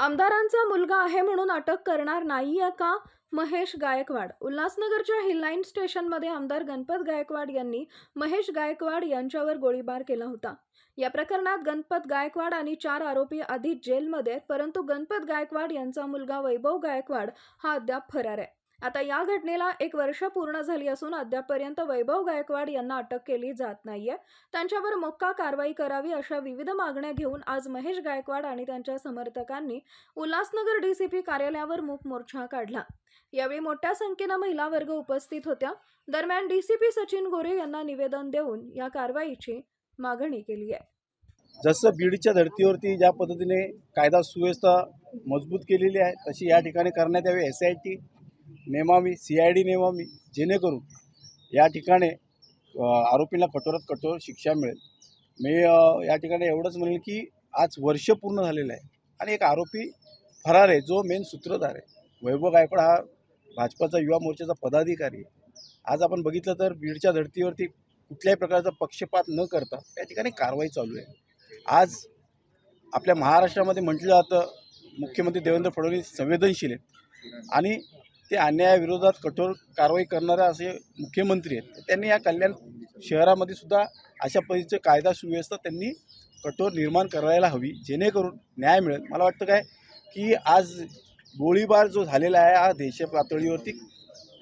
आमदारांचा मुलगा आहे म्हणून अटक करणार नाहीये का? महेश गायकवाड. उल्हासनगरच्या हिललाईन स्टेशनमध्ये आमदार गणपत गायकवाड यांनी महेश गायकवाड यांच्यावर गोळीबार केला होता. या प्रकरणात गणपत गायकवाड आणि चार आरोपी आधी जेलमध्ये आहेत परंतु गणपत गायकवाड यांचा मुलगा वैभव गायकवाड हा अद्याप फरार आहे. आता या घटनेला एक वर्ष पूर्ण झाली असून अद्यापपर्यंत वैभव गायकवाड यांना अटक केली जात नाहीये. त्यांच्यावर मोक्का कारवाई करावी अशा विविध मागण्या घेऊन आज महेश गायकवाड आणि त्यांच्या समर्थकांनी उल्हासनगर डीसीपी कार्यालयावर मूक मोर्चा काढला. यावेळी मोठ्या संख्येनं महिला वर्ग उपस्थित होत्या. दरम्यान डीसीपी सचिन गोरे यांना निवेदन देऊन या कारवाईची मागणी केली आहे. जसं बीडच्या धर्तीवरती ज्या पद्धतीने कायदा सुव्यवस्था मजबूत केलेली आहे तशी या ठिकाणी करण्यात यावी एस आय टी नेमावी सी आय डी नेमावी जेणेकरून या ठिकाणी आरोपींना कठोरात कठोर शिक्षा मिळेल. मी या ठिकाणी एवढंच म्हणेल की आज वर्ष पूर्ण झालेलं आहे आणि एक आरोपी फरार आहे जो मेन सूत्रधार आहे. वैभव गायकवाड हा भाजपाचा युवा मोर्चाचा पदाधिकारी आहे. आज आपण बघितलं तर बीडच्या धर्तीवरती कुठल्याही प्रकारचा पक्षपात न करता या ठिकाणी कारवाई चालू आहे. आज आपल्या महाराष्ट्रामध्ये म्हटलं जातं मुख्यमंत्री देवेंद्र फडणवीस संवेदनशील आहेत. आणि ते अन्यायाविरोधात कठोर कारवाई करणारे असे मुख्यमंत्री आहेत. त्यांनी या कल्याण शहरामध्ये सुद्धा अशा पद्धतीचं कायदा सुव्यवस्था त्यांनी कठोर निर्माण करायला हवी जेणेकरून न्याय मिळेल. मला वाटतं काय की आज गोळीबार जो झालेला आहे हा देश पातळीवरती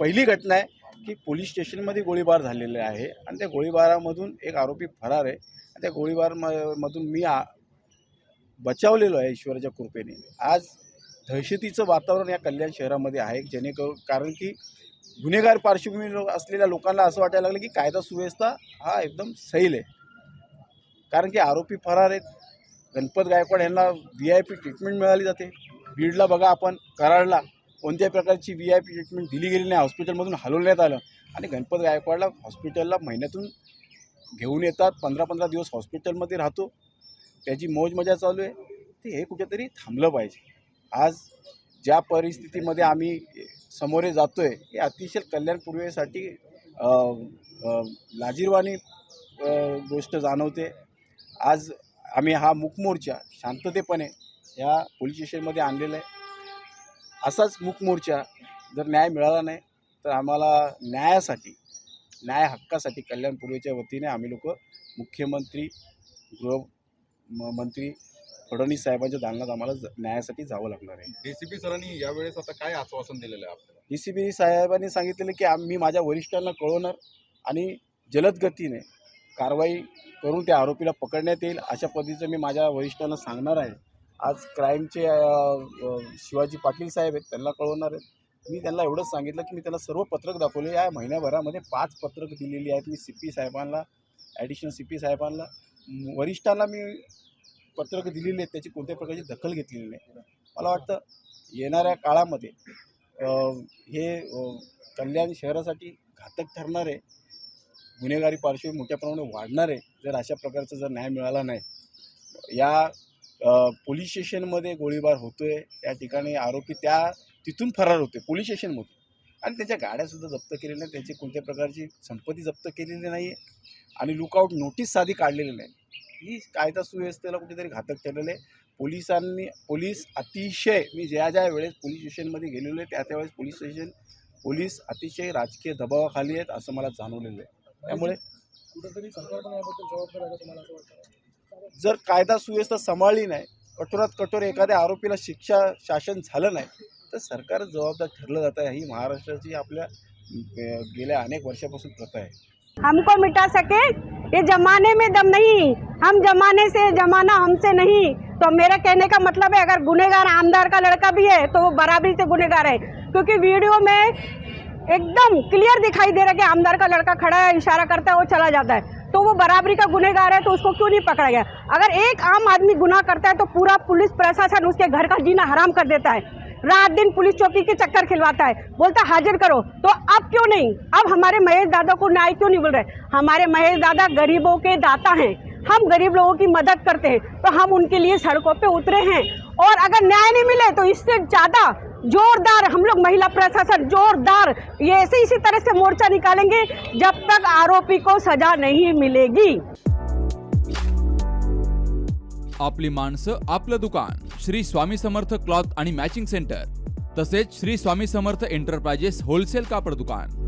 पहिली घटना आहे की पोलीस स्टेशनमध्ये गोळीबार झालेला आहे आणि त्या गोळीबारामधून एक आरोपी फरार आहे. आणि त्या गोळीबार म- मधून मी आ बचावलेलो आहे ईश्वराच्या कृपेने. आज दहशतीचं वातावरण या कल्याण शहरामध्ये आहे जेणेकरून कारण की गुन्हेगार पार्श्वभूमी लो- असलेल्या लोकांना असं वाटायला लागलं की कायदा सुव्यवस्था हा एकदम सैल आहे. कारण की आरोपी फरार आहेत. गणपत गायकवाड यांना व्ही आय पी ट्रीटमेंट मिळाली जाते. बीडला बघा आपण कराडला कोणत्याही प्रकारची व्ही आय पी ट्रीटमेंट दिली गेली नाही हॉस्पिटलमधून हलवण्यात आलं. आणि गणपत गायकवाडला हॉस्पिटलला महिन्यातून घेऊन येतात पंधरा पंधरा दिवस हॉस्पिटलमध्ये राहतो. त्याची मौज मजा चालू आहे. ते हे कुठेतरी थांबलं पाहिजे. आज ज्या परिस्थितीमध्ये आम्ही समोरे जातो आहे हे अतिशय कल्याण पूर्वेसाठी लाजीरवाणी गोष्ट जाणवते. आज आम्ही हा मुकमोर्चा शांततेपणे या पोलीस स्टेशनमध्ये आणलेला आहे. असाच मुकमोर्चा जर न्याय मिळाला नाही तर आम्हाला न्यायासाठी न्याय हक्कासाठी कल्याण पूर्वेच्या वतीने आम्ही लोक मुख्यमंत्री गृह म- मंत्री फडणवीस साहेबांच्या दालनात आम्हाला ज- न्यायासाठी जावं लागणार आहे. डीसीपी सरांनी यावेळेस आता काय आश्वासन दिलेलं आहे आपल्याला? डी सी बी साहेबांनी सांगितलेलं की आम्ही माझ्या वरिष्ठांना कळवणार आणि जलद गतीने कारवाई करून त्या आरोपीला पकडण्यात येईल अशा पद्धतीचं मी माझ्या वरिष्ठांना सांगणार आहे. आज क्राईमचे शिवाजी पाटील साहेब आहेत त्यांना कळवणार आहेत. मी त्यांना एवढंच सांगितलं की मी त्यांना सर्व पत्रक दाखवले. या महिन्याभरामध्ये पाच पत्रक दिलेली आहेत मी सी पी साहेबांना ॲडिशनल सी पी साहेबांना. वरिष्ठांना मी पत्रकं दिलेली आहेत त्याची कोणत्याही प्रकारची दखल घेतलेली नाही. मला वाटतं येणाऱ्या काळामध्ये हे कल्याण शहरासाठी घातक ठरणारे गुन्हेगारी पार्श्वभूमी मोठ्या प्रमाणात वाढणार आहे जर अशा प्रकारचा जर न्याय मिळाला नाही या पोलीस स्टेशनमध्ये गोळीबार होतो आहे या ठिकाणी आरोपी त्या तिथून फरार होते पोलीस स्टेशनमधून. आणि त्यांच्या गाड्यासुद्धा जप्त केलेल्या नाही त्यांची कोणत्या प्रकारची संपत्ती जप्त केलेली नाही आहे आणि लुकआउट नोटीस साधी काढलेली नाही. ही कायदा सुव्यवस्थेला कुठेतरी घातक ठरलेलं आहे. पोलिसांनी पोलीस अतिशय मी ज्या ज्या वेळेस पोलीस स्टेशनमध्ये गेलेलो आहे त्या त्यावेळेस पोलीस स्टेशन पोलीस अतिशय राजकीय दबावाखाली आहेत असं मला जाणवलेलं आहे. त्यामुळे कुठेतरी जर कायदा सुव्यवस्था सांभाळली नाही. कठोरात कठोर एखाद्या आरोपीला शिक्षा शासन झालं नाही तर सरकार जबाबदार ठरलं जातं. आहे ही महाराष्ट्राची आपल्या गेल्या अनेक वर्षापासून प्रथा आहे. हमको मिटा सके? ये जमाने में दम नहीं। हम जमाने से जमाना हमसे नहीं। तो मेरा कहने का मतलब है, अगर गुनेगार आमदार का लड़का भी है तो वो बराबरी से गुनेगार है। क्योंकि वीडियो में एकदम क्लियर दिखाई दे रहा है कि आमदार का लड़का खड़ा है, इशारा करता है, वो चला जाता है। तो वो बराबरी का गुनेगार है तो उसको क्यों नहीं पकड़ा गया? अगर एक आम आदमी गुनाह करता है तो पूरा पुलिस प्रशासन उसके घर का जीना हराम कर देता है। रात दिन पुलिस चौकी के चक्कर खिलवाता है। बोलता, हाजिर करो। तो अब क्यों नहीं? अब हमारे महेश दादा को न्याय क्यों नहीं बोल रहे हमारे महेश दादा गरीबों के दाता हैं। हम गरीब लोगों की मदद करते हैं तो हम उनके लिए सड़कों पे उतरे हैं। और अगर न्याय नहीं मिले तो इससे ज़्यादा जोरदार हम लोग महिला प्रशासन जोरदार ये ऐसे इसी तरह से मोर्चा निकालेंगे, जब तक आरोपी को सजा नहीं मिलेगी। आपली माणसं, आपलं दुकान, श्री स्वामी समर्थ क्लॉथ आणि मॅचिंग सेंटर, तसेच श्री स्वामी समर्थ एंटरप्राइजेस होलसेल कापड दुकान.